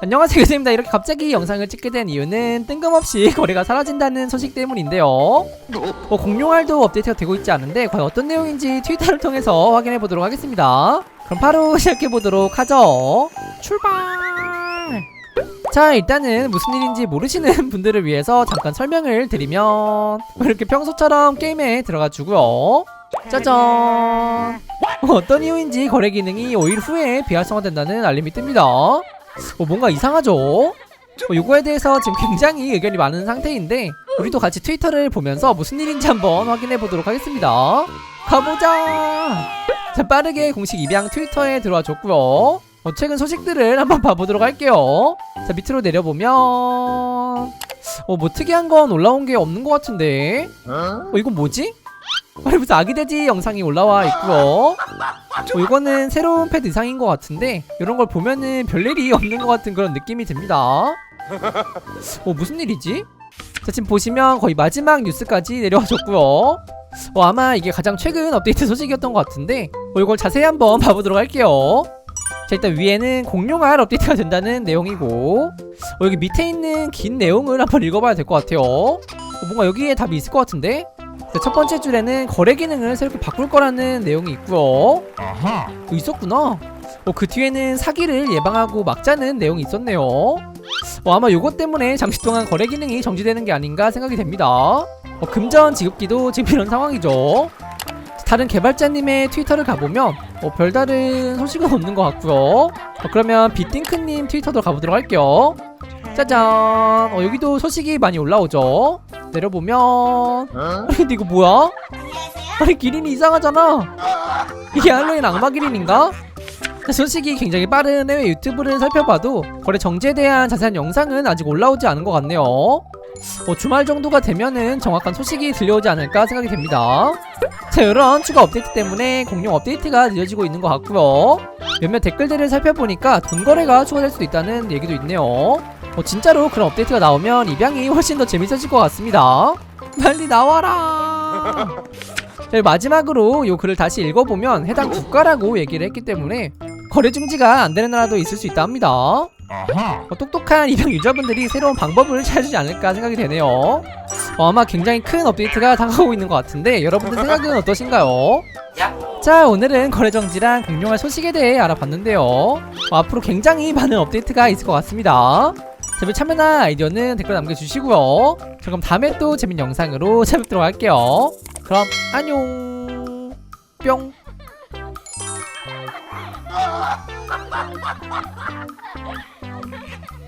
안녕하세요 교수입니다. 이렇게 갑자기 영상을 찍게 된 이유는 뜬금없이 거래가 사라진다는 소식 때문인데요. 뭐 공룡알도 업데이트가 되고 있지 않은데 과연 어떤 내용인지 트위터를 통해서 확인해 보도록 하겠습니다. 그럼 바로 시작해 보도록 하죠. 출발! 자 일단은 무슨 일인지 모르시는 분들을 위해서 잠깐 설명을 드리면 뭐 이렇게 평소처럼 게임에 들어가 주고요. 짜잔! 어떤 이유인지 거래 기능이 5일 후에 비활성화된다는 알림이 뜹니다 어, 뭔가 이상하죠? 어, 요거에 대해서 지금 굉장히 의견이 많은 상태인데 우리도 같이 트위터를 보면서 무슨 일인지 한번 확인해 보도록 하겠습니다. 가보자! 자 빠르게 공식 입양 트위터에 들어와 줬고요. 어, 최근 소식들을 한번 봐보도록 할게요. 자 밑으로 내려보면 어 뭐 특이한 건 올라온 게 없는 것 같은데. 어? 이건 뭐지? 아니 무슨 아기 돼지 영상이 올라와 있고요 어, 이거는 새로운 펫 의상인 것 같은데 이런 걸 보면은 별일이 없는 것 같은 그런 느낌이 듭니다. 어 무슨 일이지? 자 지금 보시면 거의 마지막 뉴스까지 내려와줬고요. 어 아마 이게 가장 최근 업데이트 소식이었던 것 같은데 어, 이걸 자세히 한번 봐보도록 할게요. 자 일단 위에는 공룡알 업데이트가 된다는 내용이고 어, 여기 밑에 있는 긴 내용을 한번 읽어봐야 될 것 같아요. 어, 뭔가 여기에 답이 있을 것 같은데 자, 첫 번째 줄에는 거래 기능을 새롭게 바꿀 거라는 내용이 있고요. 어, 있었구나. 어, 그 뒤에는 사기를 예방하고 막자는 내용이 있었네요. 어, 아마 요것 때문에 잠시 동안 거래 기능이 정지되는 게 아닌가 생각이 됩니다. 어, 금전 지급기도 지금 이런 상황이죠. 다른 개발자님의 트위터를 가보면 어, 별다른 소식은 없는 것 같고요. 어, 그러면 비띵크님 트위터도 가보도록 할게요. 짜잔. 어, 여기도 소식이 많이 올라오죠 내려보면. 아니 근데 이거 뭐야? 아니 기린이 이상하잖아. 이게 할로윈 악마 기린인가? 자, 소식이 굉장히 빠른 해외 유튜브를 살펴봐도 거래 정지에 대한 자세한 영상은 아직 올라오지 않은 것 같네요. 어, 주말 정도가 되면은 정확한 소식이 들려오지 않을까 생각이 됩니다. 자 이런 추가 업데이트 때문에 공룡 업데이트가 늦어지고 있는 것 같고요 몇몇 댓글들을 살펴보니까 돈 거래가 추가될 수도 있다는 얘기도 있네요. 어, 진짜로 그런 업데이트가 나오면 입양이 훨씬 더 재밌어질 것 같습니다. 빨리 나와라! 자, 마지막으로 요 글을 다시 읽어보면 해당 국가라고 얘기를 했기 때문에 거래 중지가 안 되는 나라도 있을 수 있다 합니다. 어, 똑똑한 입양 유저분들이 새로운 방법을 찾아주지 않을까 생각이 되네요. 어, 아마 굉장히 큰 업데이트가 다가오고 있는 것 같은데 여러분들 생각은 어떠신가요? 자 오늘은 거래 정지랑 공룡할 소식에 대해 알아봤는데요. 어, 앞으로 굉장히 많은 업데이트가 있을 것 같습니다. 재미 참여나 아이디어는 댓글 남겨주시고요. 자, 그럼 다음에 또 재밌는 영상으로 찾아뵙도록 할게요. 그럼 안녕. 뿅. 좀